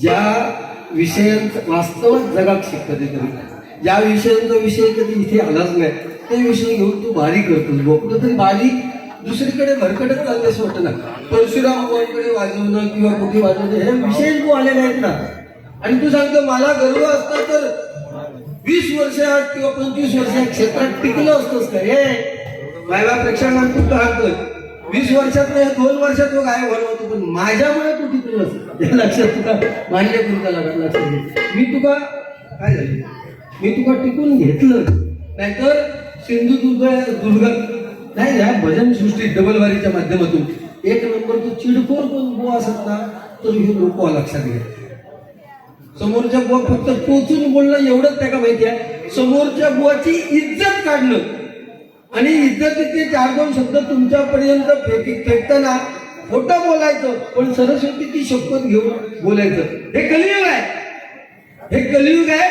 ज्या विषयांचं वास्तव जगात शिक कधीतरी ज्या विषयांचा विषय कधी इथे आलाच नाही ते विषय घेऊन तू बारी करतोस बघ कुठेतरी बारी दुसरीकडे भरकटत चालते असं वाटतं ना. परशुराम भगवानकडे वाजवणं किंवा कुठे वाजवणं हे विषय तू आले नाहीत ना. आणि तू सांगतो मला गर्व असता तर वीस वर्षात किंवा पंचवीस वर्षात क्षेत्रात टिकलो असतोस का? हे मायबा प्रेक्षकांना तू वीस वर्षात नाही दोन वर्षात तो गायब झाला होतो पण माझ्यामुळे तू तिथून हे लक्षात तुका मांडले तुमच्या लक्षात घे मी तुका काय झालं? मी तुका टिकून घेतलं. नाहीतर सिंधुदुर्ग दुर्ग नाही ह्या भजन सृष्टी डबलवारीच्या माध्यमातून. एक नंबर तो चिडखोर कोण बो असत ना तर हे लोक लक्षात घ्या समोरच्या बुवा फक्त टोचून बोलणं एवढंच त्याला माहिती आहे. समोरच्या बुवाची इज्जत काढणं. आणि इज्जतीचे चार दोन शब्द तुमच्यापर्यंत फेकी फेकताना खोटं बोलायचं पण सरस्वतीची शपथ घेऊन बोलायचं. हे कलियुग आहे. हे कलियुग आहे.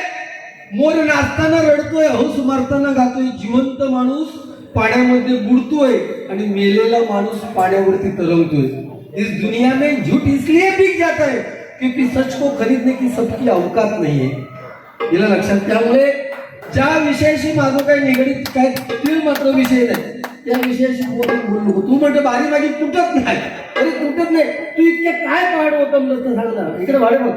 मोर नाचताना रडतोय हौस मारताना गातोय. जिवंत माणूस पाण्यामध्ये बुडतोय आणि मेलेला माणूस पाण्यावरती तरवतोय इस दुनिया में झूठ इसलिए बिक जाता है क्योंकि सच को खरीदने की सबकी अवकात नहीं है. याला लक्षात त्यामुळे ज्या विषयाशी माझं काही निगडीत काय तीळ मात्र विषय नाही त्या विषयाशी बोलून बोलू नको. तू म्हणतो बारी माझी तुटत नाही. अरे तुटत नाही. तू इतके काय पहाड होतं नसतं सांगणार इकडे भाडे बघ.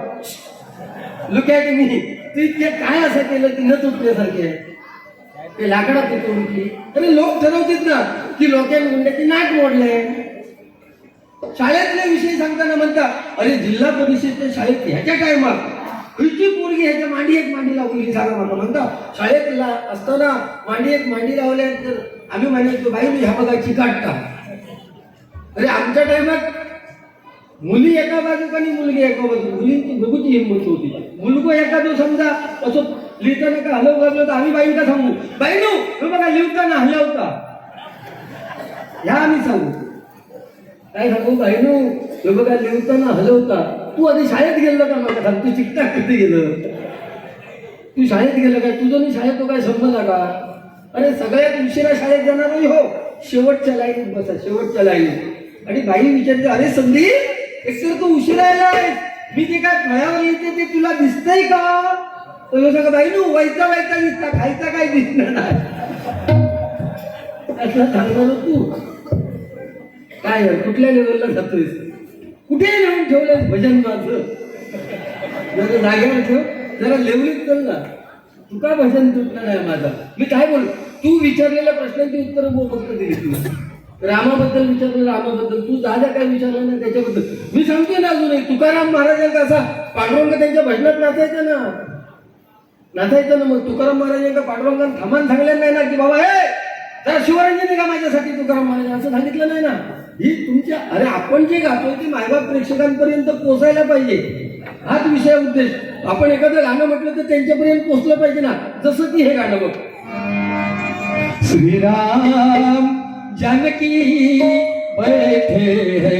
लुक की मी तू इतके काय असं केलं की न तुटण्यासारखे आहे? ते लाकडात ते तोडली अरे लोक ठरवतात ना की लोकांनी म्हणले की नाक मोडले शाळेतले विषय सांगताना म्हणता अरे जिल्हा परिषदेच्या शाळेत ह्याच्या टायमात खुशी पोरगी ह्याच्या मांडी एक मांडी लावली सांगा मला म्हणता शाळेत ला- असताना मांडी एक मांडी लावल्यानंतर आम्ही म्हणायचो बाई मी ह्या बघा चिकाटता अरे आमच्या टायमात मुली एका बाजूक आणि मुलगी एका बाजू मुलींची बघूची हिंमत होती. मुलगो एका जो समजा असं लिहिताना का हलव लागलं तर आम्ही बाईंका सांगू? बाई नो तू बघा लिहिताना हलवता. ह्या आम्ही सांगू. काय सांगू बाईनो हे बघा लिहिताना हलवता. तू आधी शाळेत गेलं का? मला सांग तू चिकटाक किती गेलं? तू शाळेत गेलं काय तुझं मी शाळेत तो काय संबंध का? अरे सगळ्यात उशिरा शाळेत जाणार नाही हो. शेवटच्या लाईनीत बसा शेवटच्या लाईनीत. आणि बाई विचारते अरे संदीप एकतर तू उशिरा आलाय मी जे काय फळ्यावर येते ते तुला दिसतंय का? तर ह्यो सांगा बाई नू व्हायचा व्हायचा दिसता खायचा काय दिसणार नाही. असं सांगणार तू काय कुठल्या लेवलला जातोय कुठे नेऊन ठेवलं भजन माझं जरा जागेवर ठेव जरा लेवलीत कर ना. तुका भजन तुटलं नाही माझा. मी काय बोल? तू विचारलेल्या प्रश्नांची उत्तर फक्त दिली तू. रामाबद्दल विचारलं रामाबद्दल. तू दादा काय विचारलं ना त्याच्याबद्दल. मी सांगतोय ना अजूनही तुकाराम महाराजांचा असा पांडुरंग त्यांच्या भजनात नाचायचं ना. नाचायचं ना मग. तुकाराम महाराजांच्या पांडुरंगाने थांबान सांगलेलं नाही ना की बाबा हे जरा शिवरंजनी का माझ्यासाठी तुकाराम महाराज. असं सांगितलं नाही ना. ही तुमच्या अरे आपण जे गातोय ते मायबाप प्रेक्षकांपर्यंत पोहोचायला पाहिजे. हाच विषय उद्देश. आपण एखादं गाणं म्हटलं तर त्यांच्यापर्यंत पोचलं पाहिजे ना. जसं की हे गाणं बघ. श्रीराम जानकी बैठे